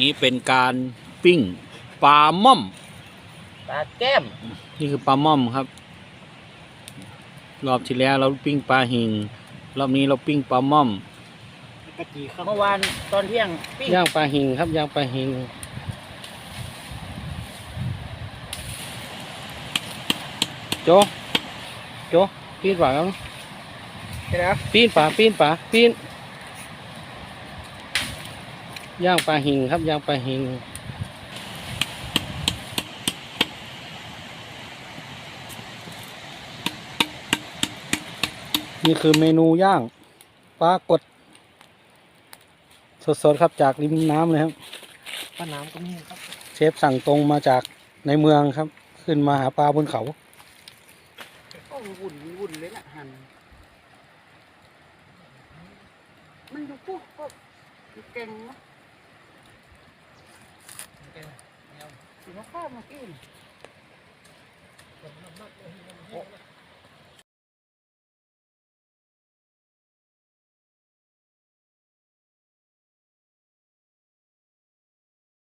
นี้เป็นการปิ้งปลาม่อม ปลาแก้ม นี่คือปลาม่อมครับ รอบที่แล้วเราปิ้งปลาหิงรอบนี้เราปิ้งปลาม่อมกะจีครับเมื่อวานตอนเที่ยงปิ้งย่างปลาหิงครับย่างปลาหิงโจโจปีนป่าครับใช่ไหมปีนป่าปีนป่าปีน ย่างปลาหิงครับย่างปลาหิงนี่คือเมนูย่างปลากด สดๆครับจากริมน้ำเลยครับป้าน้ำก็มีครับ เชฟสั่งตรงมาจากในเมืองครับ ขึ้นมาหาปลาบนเขาโอ้วุ่นวุ่นเลยนะหันมันอยู่ปุ๊บก็เก่งนะ مخاب مكيل إيه؟